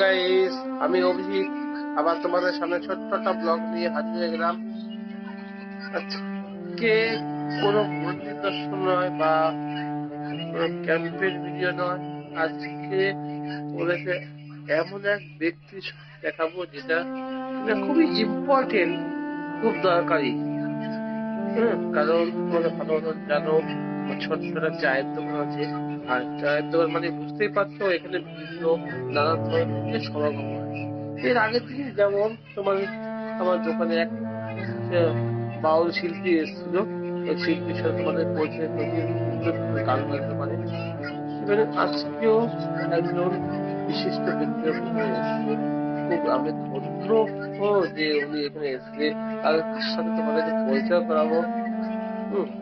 Guys, আমি অভিজিৎ। আবার তোমাদের সামনে ছোট্ট একটা ব্লগ নিয়ে হাজির হয়ে গেলাম। আজকে কোনো মন্দির দর্শন নয় বা ক্যাম্পের ভিডিও নয়। আজকে ওদেরকে এমন এক ব্যক্তি দেখাবো যেটা খুবই ইম্পর্টেন্ট খুব দরকারি। কারণ তোমরা ভালো জানো ছোট্ট একটা চায়ের দোকান আছে। আর চায়ের দোকান মানে বুঝতেই পারছ, এখানে বিভিন্ন নানা ধরনের সমাগম হয়। এর আগের দিন যেমন তোমার, আমার দোকানে এক বাউল শিল্পী এসেছিল। ওই শিল্পীর সাথে তোমাদের পরিচয় গান গাইতে পারে এবারে আজকেও একজন বিশিষ্ট ব্যক্তির উপরে খুব আমি ধন্য যে উনি এখানে এসেছে। আর সাথে তোমাদেরকে পরিচয় করাবো। হুম।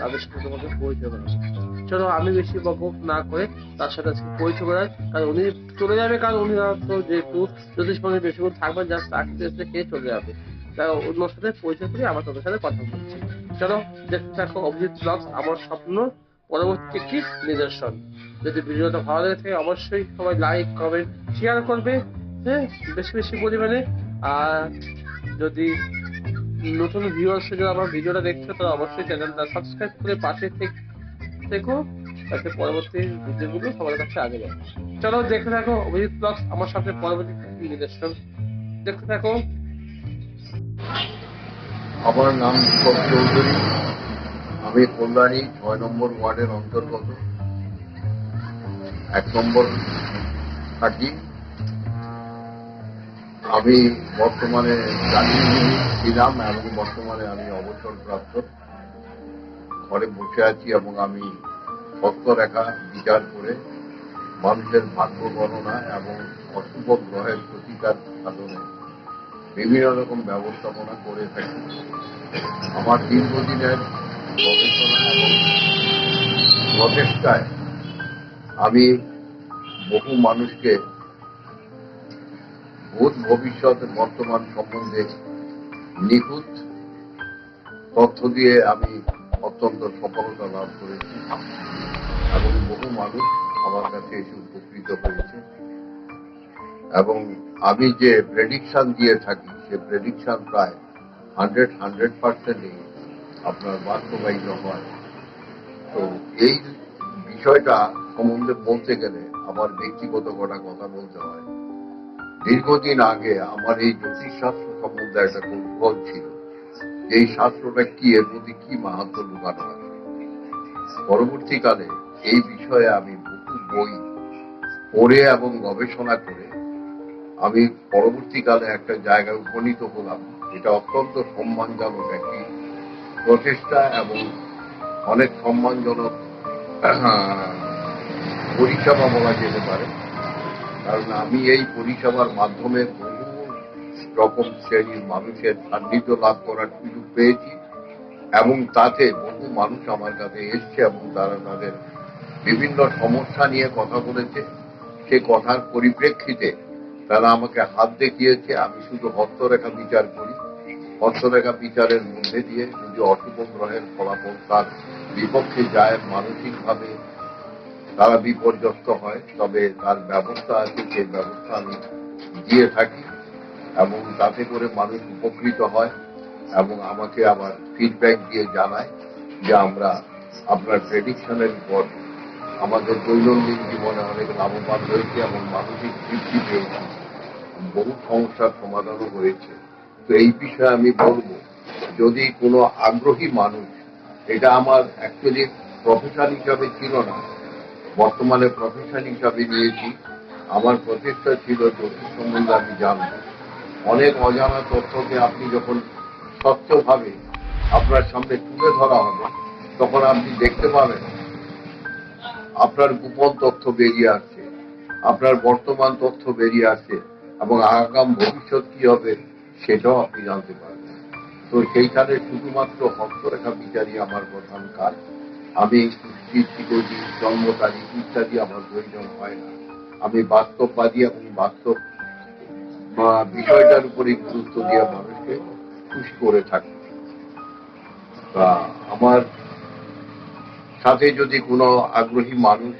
তাদের সাথে তোমাদের পরিচয় করা চলো, আমি বেশি বকবক না করে তার সাথে আজকে পরিচয় করার, কারণ উনি চলে যাবে, কারণ উনি তো যেহেতু জ্যোতিষ মনে বেশিক্ষণ থাকবেন জাস্ট আসতে আসতে খেয়ে চলে যাবে। তাই সাথে পরিচয় করে তোদের সাথে কথা বলছি। চলো, দেখতে থাকো অভিজিৎ ব্লগস আমার স্বপ্ন পরবর্তী একটি নিদর্শন। যদি ভিডিওটা ভালো লেগে থাকে, অবশ্যই সবাই লাইক কমেন্ট শেয়ার করবে হ্যাঁ বেশি বেশি পরিমাণে। আর যদি নতুন ভিউয়ার্স যারা আমার ভিডিওটা দেখছ তারা অবশ্যই চ্যানেলটা সাবস্ক্রাইব করে পাশে থেকে দেখো যাতে পরবর্তী ভিডিওগুলো সবার কাছে আগে যায় চলো দেখতে থাকো অভিজিৎ ব্লগস আমার সাথে পরবর্তী নিদর্শন। দেখতে থাকো। আমার নাম দীপক চৌধুরী। আমি কল্যাণী, ছয় নম্বর ওয়ার্ডের অন্তর্গত। এক নম্বর থাকি। আমি বর্তমানে ছিলাম এবং বর্তমানে আমি অবসরপ্রাপ্ত। ঘরে বসে আছি এবং আমি সত্যরেখা বিচার করে মানুষের ভাগ্য গণনা এবং অশুভ গ্রহের প্রতিকার সাধনে বিভিন্ন রকম ব্যবস্থাপনা করে থাকি। আমার দীর্ঘদিনের গবেষণা এবং প্রচেষ্টায় আমি বহু মানুষকে ভূত ভবিষ্যৎ বর্তমান সম্বন্ধে নিখুঁত তথ্য দিয়ে আমি অত্যন্ত সফলতা লাভ করেছি। এবং বহু মানুষ আমার কাছে এসে উপকৃত হয়েছে। এবং আমি যে প্রেডিকশন দিয়ে থাকি, সে প্রেডিকশন প্রায় হান্ড্রেড হান্ড্রেড পার্সেন্টই আপনার বাস্তবায়িত হয়। তো এই বিষয়টা সম্বন্ধে বলতে গেলে আমার ব্যক্তিগত কটা কথা বলতে হয়। দীর্ঘদিন আগে আমার এই জ্যোতিষশাস্ত্র সম্বন্ধে একটা কৌতূহল ছিল। এই শাস্ত্রটা কি, এর মধ্যে কি মাহাত্ম লুকানো আছে? পরবর্তীকালে এই বিষয়ে আমি বহু বই পড়ে এবং গবেষণা করে আমি পরবর্তীকালে একটা জায়গায় উপনীত হলাম এটা অত্যন্ত সম্মানজনক একটি প্রচেষ্টা এবং অনেক সম্মানজনক পরিষেবা বলা যেতে পারে। কারণ আমি এই পরিষেবার মাধ্যমে বহু রকম শ্রেণির মানুষের সান্নিধ্য লাভ করার সুযোগ পেয়েছি এবং তাতে বহু মানুষ আমার কাছে এসছে এবং তারা তাদের বিভিন্ন সমস্যা নিয়ে কথা বলেছে। সে কথার পরিপ্রেক্ষিতে তারা আমাকে হাত দেখিয়েছে। আমি শুধু হস্তরেখা বিচার করি। হস্তরেখা বিচারের মধ্যে দিয়ে যদি অশুভ গ্রহের ফলাফল তার বিপক্ষে যায় মানসিকভাবে তারা বিপর্যস্ত হয়, তবে তার ব্যবস্থা আছে সেই ব্যবস্থা আমি দিয়ে থাকি এবং তাতে করে মানুষ উপকৃত হয় এবং আমাকে আবার ফিডব্যাক দিয়ে জানায় যে আমরা আপনার প্রেডিকশনের পর আমাদের দৈনন্দিন জীবনে অনেক লাভবান হয়েছে এবং মানসিক তৃপ্তি পেয়েছি। বহু সমস্যার সমাধানও হয়েছে। তো এই বিষয়ে আমি বলব, যদি কোনো আগ্রহী মানুষ, এটা আমার অ্যাকচুয়ালি প্রফেশন হিসাবে ছিল না বর্তমানে প্রফেশন হিসাবে নিয়েছি। আমার প্রচেষ্টা ছিল জ্যোতিষ সম্বন্ধে আমি জানব। অনেক অজানা তথ্যকে আপনি যখন স্বচ্ছভাবে আপনার সামনে তুলে ধরা হবে, তখন আপনি দেখতে পাবেন আপনার গোপন তথ্য বেরিয়ে আসছে, আপনার বর্তমান তথ্য বেরিয়ে আসছে এবং আগাম ভবিষ্যৎ কি হবে সেটাও আপনি জানতে পারবেন। তো সেইখানে শুধুমাত্র হস্তরেখা বিচারই আমার প্রধান কাজ। আমি কৃষ্টি জন্ম তারিখ ইত্যাদি আমার প্রয়োজন হয় না। আমি বাস্তববাদী এবং বাস্তব বা বিষয়টার উপরে গুরুত্ব দিয়ে মানুষকে খুশি করে থাকি। তা আমার সাথে যদি কোনো আগ্রহী মানুষ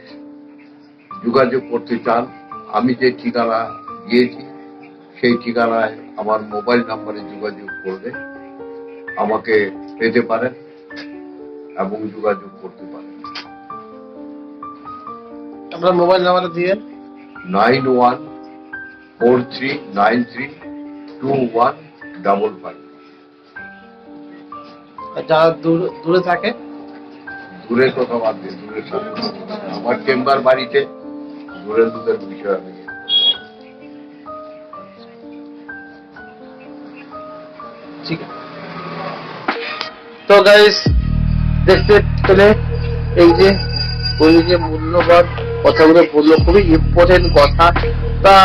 যোগাযোগ করতে চান, আমি যে ঠিকানা দিয়েছি, সেই ঠিকানায় আমার মোবাইল নাম্বারে যোগাযোগ করলে আমাকে পেতে পারেন। এবং যোগাযোগ করতে পারেন আপনার মোবাইল নাম্বারটা দিয়ে। Nine one four three nine three two one double five. যারা দূরে থাকে? দূরের কথা বাদ দিয়ে দূরের সাথে আমার চেম্বার বাড়িতে দূরের দূরের বিষয় আমি ঠিক। আছে তো গাইস দেখতে পেলে এই যে উনি যে মূল্যবান কথাগুলো বলল, খুবই ইম্পর্টেন্ট কথা। তা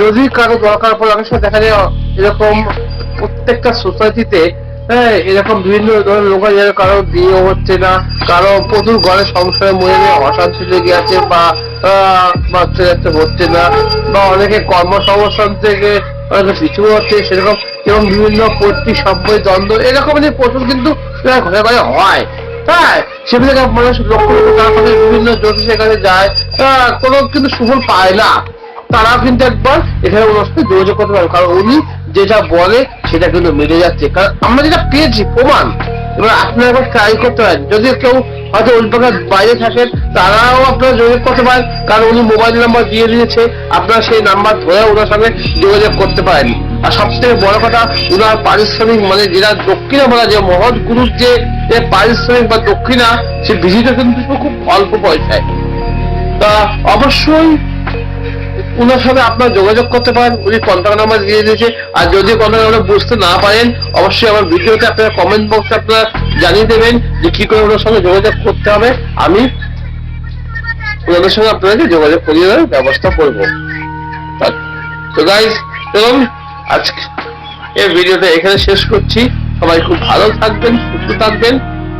যদি কারও দরকার পড়ে অনেক সময় দেখা যায় এরকম প্রত্যেকটা সোসাইটিতে হ্যাঁ এরকম বিভিন্ন ধরনের লোক আছে কারও বিয়ে হচ্ছে না, কারও প্রচুর ঘরে সংসারে মরে নিয়ে অশান্তি লেগে আছে বা বাচ্চা কাচ্চা হচ্ছে না, বা অনেকে কর্মসংস্থান থেকে পিছু হচ্ছে সেরকম, এবং বিভিন্ন পৈতৃক সম্পত্তি দ্বন্দ্ব, এরকম যে প্রচুর কিন্তু ঘরে ঘরে হয়। হ্যাঁ সেগুলো মানুষ লক্ষ লক্ষ টাকা করে বিভিন্ন জ্যোতিষের কাছে যায়। কোনো কিন্তু সুফল পায় না। তারা কিন্তু একবার এখানে ওনার সাথে যোগাযোগ করতে পারে কারণ উনি যেটা বলে, সেটা কিন্তু মিলে যাচ্ছে। কারণ আমরা যেটা পেয়েছি, প্রমাণ। এবার আপনারা একবার ট্রাই করতে পারেন। যদি কেউ হয়তো প্রকার বাইরে থাকেন, তারাও আপনার যোগাযোগ করতে পারেন, কারণ উনি মোবাইল নাম্বার দিয়ে দিয়েছে, আপনার সেই নাম্বার ধরে ওনার সঙ্গে যোগাযোগ করতে পারেন আর সব থেকে বড় কথা ওনার পারিশ্রমিক মানে যেটা দক্ষিণা বলা যে মহৎ গুরুর যে যে পারিশ্রমিক বা দক্ষিণা, সে ভিজিটা কিন্তু খুব অল্প পয়সায়। তা অবশ্যই ওনার সাথে আপনার যোগাযোগ করতে পারেন, উনি কন্ট্যাক্ট নাম্বার দিয়ে দিয়েছে। আর যদি কন্ট্যাক্ট নাম্বার বুঝতে না পারেন, অবশ্যই আমার ভিডিওতে আপনারা কমেন্ট বক্সে আপনারা জানিয়ে দেবেন যে কি করে ওনার সঙ্গে যোগাযোগ করতে হবে। আমি ওনাদের সঙ্গে আপনাদেরকে যোগাযোগ করিয়ে দেওয়ার ব্যবস্থা করব। তো গাইজ এবং আজকে এই ভিডিওটা এখানে শেষ করছি। সবাই খুব ভালো থাকবেন, সুস্থ থাকবেন।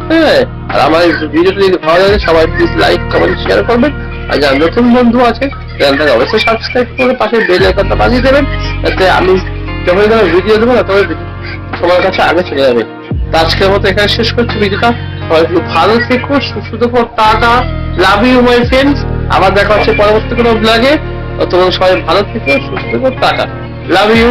হ্যাঁ আর আমার ভিডিওটা যদি ভালো লাগে, সবাই প্লিজ লাইক কমেন্ট শেয়ার করবেন। আর যারা নতুন বন্ধু আছে চ্যানেলটাকে অবশ্যই সাবস্ক্রাইব করে পাশে বেল আইকনটা বাজিয়ে দেবেন, যাতে আমি যখন যখন ভিডিও দেবো না তবে সবার কাছে আগে চলে যাবে। তো আজকের মতো এখানে শেষ করছি ভিডিওটা। ভালো থেকো, সুস্থ থেকো, tata love you my friends আবার দেখা হচ্ছে পরবর্তী কোনো ব্লগে তোমার সবাই ভালো থেকো, সুস্থ থেকো, টাটা। Love you